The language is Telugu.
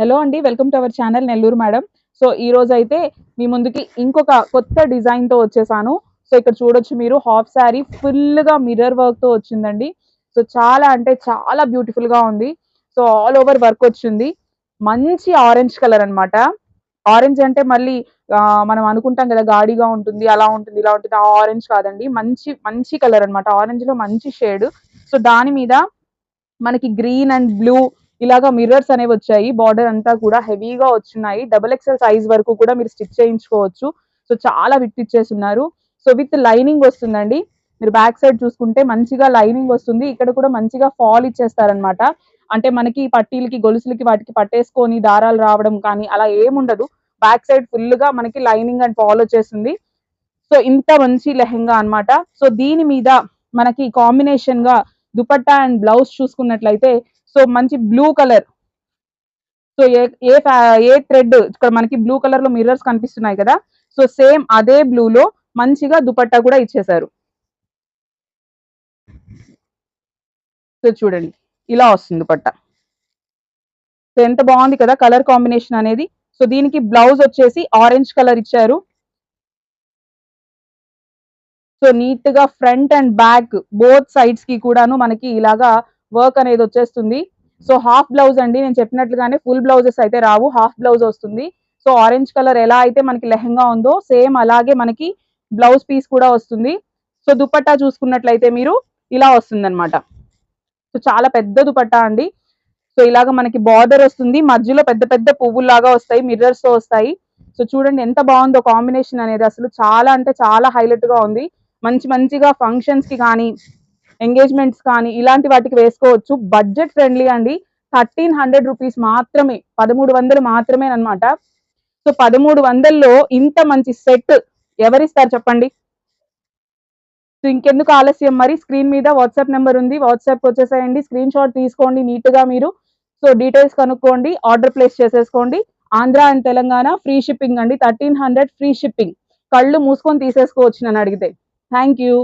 హలో అండి welcome to our channel Nellore madam so ఈ రోజు అయితే మీ ముందుకి ఇంకొక కొత్త డిజైన్తో వచ్చేసాను. సో ఇక్కడ చూడొచ్చు మీరు హాఫ్ శారీ ఫుల్గా మిర్రర్ వర్క్తో వచ్చిందండి. సో చాలా అంటే చాలా బ్యూటిఫుల్గా ఉంది. సో ఆల్ ఓవర్ వర్క్ వచ్చింది. మంచి ఆరెంజ్ కలర్ అన్నమాట. ఆరెంజ్ అంటే మళ్ళీ మనం అనుకుంటాం కదా గాడిగా ఉంటుంది అలా ఉంటుంది ఇలా ఉంటుంది. ఆ ఆరెంజ్ కాదండి. మంచి మంచి కలర్ అన్నమాట. ఆరెంజ్లో మంచి షేడ్ సో దాని మీద మనకి గ్రీన్ అండ్ బ్లూ ఇలాగా మిర్రర్స్ అనేవి వచ్చాయి. బార్డర్ అంతా కూడా హెవీగా వచ్చినాయి. డబుల్ ఎక్సెల్ సైజ్ వరకు కూడా మీరు స్టిచ్ చేయించుకోవచ్చు. సో చాలా విత్ ఇచ్చేస్తున్నారు సో విత్ లైనింగ్ వస్తుందండి. మీరు బ్యాక్ సైడ్ చూసుకుంటే మంచిగా లైనింగ్ వస్తుంది. ఇక్కడ కూడా మంచిగా ఫాల్ ఇచ్చేస్తారనమాట అంటే మనకి పట్టీలకి గొలుసులకి వాటికి పట్టేసుకొని దారాలు రావడం కానీ అలా ఏముండదు బ్యాక్ సైడ్ ఫుల్గా మనకి లైనింగ్ అండ్ ఫాల్ వచ్చేసింది సో ఇంత మంచి లెహెంగా అన్నమాట. సో దీని మీద మనకి కాంబినేషన్గా దుపట్టా అండ్ బ్లౌజ్ చూసుకున్నట్లయితే సో మంచి బ్లూ కలర్ సో ఏ ఏ ఏ థ్రెడ్ ఇక్కడ మనకి బ్లూ కలర్లో మిర్రర్స్ కనిపిస్తున్నాయి కదా. సో సేమ్ అదే బ్లూ లో మంచిగా దుపట్టా కూడా ఇచ్చేసారు సో చూడండి ఇలా వస్తుంది దుపట్టా. సో ఎంత బాగుంది కదా కలర్ కాంబినేషన్ అనేది. సో దీనికి బ్లౌజ్ వచ్చేసి ఆరెంజ్ కలర్ ఇచ్చారు. సో నీట్గా ఫ్రంట్ అండ్ బ్యాక్ బోత్ సైడ్స్కి కూడాను మనకి ఇలాగా వర్క్ అనేది వచ్చేస్తుంది. సో హాఫ్ బ్లౌజ్ అండి. నేను చెప్పినట్లుగానే ఫుల్ బ్లౌజెస్ అయితే రావు. హాఫ్ బ్లౌజ్ వస్తుంది. సో ఆరెంజ్ కలర్ ఎలా అయితే మనకి లెహంగా ఉందో సేమ్ అలాగే మనకి బ్లౌజ్ పీస్ కూడా వస్తుంది. సో దుపట్టా చూసుకున్నట్లయితే మీరు ఇలా వస్తుంది సో చాలా పెద్ద దుపట్టా అండి. సో ఇలాగ మనకి బార్డర్ వస్తుంది. మధ్యలో పెద్ద పెద్ద పువ్వుల్లాగా వస్తాయి. మిర్రర్స్తో వస్తాయి. సో చూడండి ఎంత బాగుందో కాంబినేషన్ అనేది. అసలు చాలా అంటే చాలా హైలైట్గా ఉంది. మంచి మంచిగా ఫంక్షన్స్కి కానీ ఎంగేజ్మెంట్స్ కానీ ఇలాంటి వాటికి వేసుకోవచ్చు. బడ్జెట్ ఫ్రెండ్లీ అండి. థర్టీన్ హండ్రెడ్ రూపీస్ మాత్రమే పదమూడు వందలు మాత్రమే అనమాట సో పదమూడు వందల్లో ఇంత మంచి సెట్ ఎవరిస్తారు చెప్పండి? సో ఇంకెందుకు ఆలస్యం? మరి స్క్రీన్ మీద వాట్సాప్ నెంబర్ ఉంది. వాట్సాప్ వచ్చేసేయండి. స్క్రీన్ షాట్ తీసుకోండి నీట్గా మీరు. సో డీటెయిల్స్ కనుక్కోండి. ఆర్డర్ ప్లేస్ చేసేసుకోండి. Andhra and Telangana free shipping అండి. Thirteen hundred free shipping. కళ్ళు మూసుకొని తీసేసుకోవచ్చు నన్ను అడిగితే. Thank you.